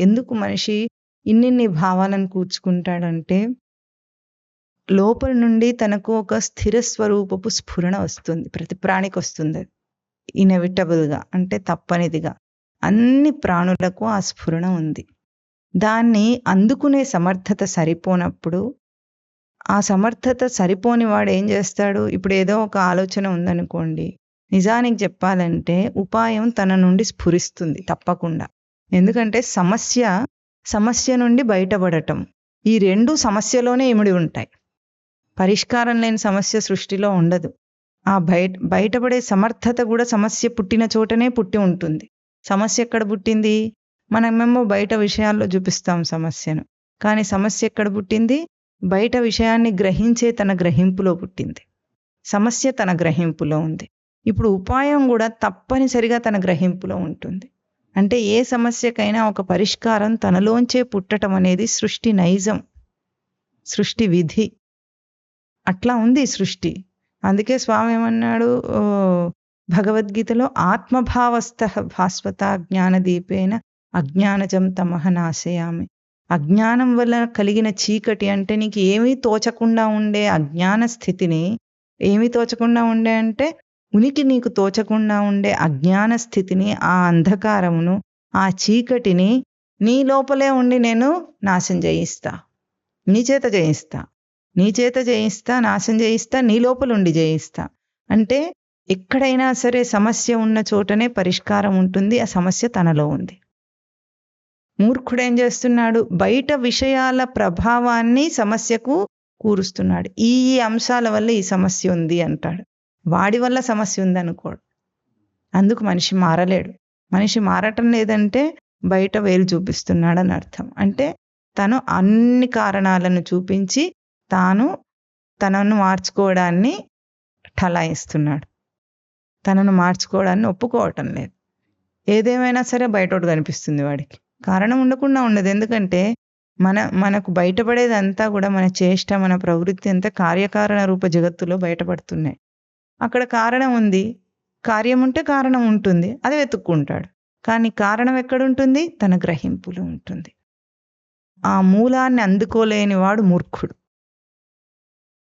ఎందుకు మనిషి ఇన్నిన్ని భావాలను కూర్చుకుంటాడంటే లోపల నుండి తనకు ఒక స్థిర స్వరూపపు స్ఫురణ వస్తుంది ప్రతి ప్రాణికి వస్తుంది. అది అంటే తప్పనిదిగా. అన్ని ప్రాణులకు ఆ స్ఫురణ ఉంది. దాన్ని అందుకునే సమర్థత సరిపోనప్పుడు ఆ సమర్థత సరిపోని వాడు ఏం చేస్తాడు? ఇప్పుడు ఏదో ఒక ఆలోచన ఉందనుకోండి. నిజానికి చెప్పాలంటే ఉపాయం తన నుండి స్ఫురిస్తుంది తప్పకుండా. ఎందుకంటే సమస్య సమస్య నుండి బయటపడటం. ఈ రెండు సమస్యలోనే ఇమిడి ఉంటాయి. పరిష్కారం లేని సమస్య సృష్టిలో ఉండదు. ఆ బయట బయటపడే సమర్థత కూడా సమస్య పుట్టిన చోటనే పుట్టి ఉంటుంది. సమస్య ఎక్కడ పుట్టింది? మనమేమో బయట విషయాల్లో చూపిస్తాం సమస్యను. కానీ సమస్య ఎక్కడ పుట్టింది? బయట విషయాన్ని గ్రహించే తన గ్రహింపులో పుట్టింది. సమస్య తన గ్రహింపులో ఉంది. ఇప్పుడు ఉపాయం కూడా తప్పనిసరిగా తన గ్రహింపులో ఉంటుంది. అంటే ఏ సమస్యకైనా ఒక పరిష్కారం తనలోంచే పుట్టటం అనేది సృష్టి నైజం సృష్టి విధి. అట్లా ఉంది సృష్టి. అందుకే స్వామి ఏమన్నాడు భగవద్గీతలో ఆత్మభావస్థ భాస్వత జ్ఞానదీపేన అజ్ఞానజం తమహ నాశయామి. అజ్ఞానం వల్ల కలిగిన చీకటి అంటే నీకు ఏమీ తోచకుండా ఉండే అజ్ఞాన స్థితిని ఏమీ తోచకుండా ఉండే అంటే ఉనికి నీకు తోచకుండా ఉండే అజ్ఞాన స్థితిని ఆ అంధకారమును ఆ చీకటిని నీ లోపలే ఉండి నేను నాశనం చేయిస్తా నీ చేత జయిస్తా. నీ చేత జయిస్తా నాశం చేయిస్తా నీ లోపల ఉండి జయిస్తా. అంటే ఎక్కడైనా సరే సమస్య ఉన్న చోటనే పరిష్కారం ఉంటుంది ఆ సమస్య తనలో ఉంది. మూర్ఖుడు ఏం చేస్తున్నాడు? బయట విషయాల ప్రభావాన్ని సమస్యకు కూరుస్తున్నాడు. ఈ అంశాల వల్ల ఈ సమస్య ఉంది అంటాడు. వాడి వల్ల సమస్య ఉందనుకోడు అందుకు మనిషి మారలేడు. మనిషి మారటం లేదంటే బయట వేలు చూపిస్తున్నాడని అర్థం. అంటే తను అన్ని కారణాలను చూపించి తాను తనను మార్చుకోవడాన్ని ఠలాయిస్తున్నాడు. తనను మార్చుకోవడాన్ని ఒప్పుకోవటం లేదు. ఏదేమైనా సరే బయటోడు కనిపిస్తుంది వాడికి. కారణం ఉండకుండా ఉండదు. ఎందుకంటే మన మనకు బయటపడేదంతా కూడా మన చేష్ట మన ప్రవృత్తి అంతా కార్యకారణ రూప జగత్తులో బయటపడుతున్నాయి. అక్కడ కారణం ఉంది. కార్యం ఉంటే కారణం ఉంటుంది. అది వెతుక్కుంటాడు. కానీ కారణం ఎక్కడుంటుంది? తన గ్రహింపులు ఉంటుంది. ఆ మూలాన్ని అందుకోలేని వాడు మూర్ఖుడు.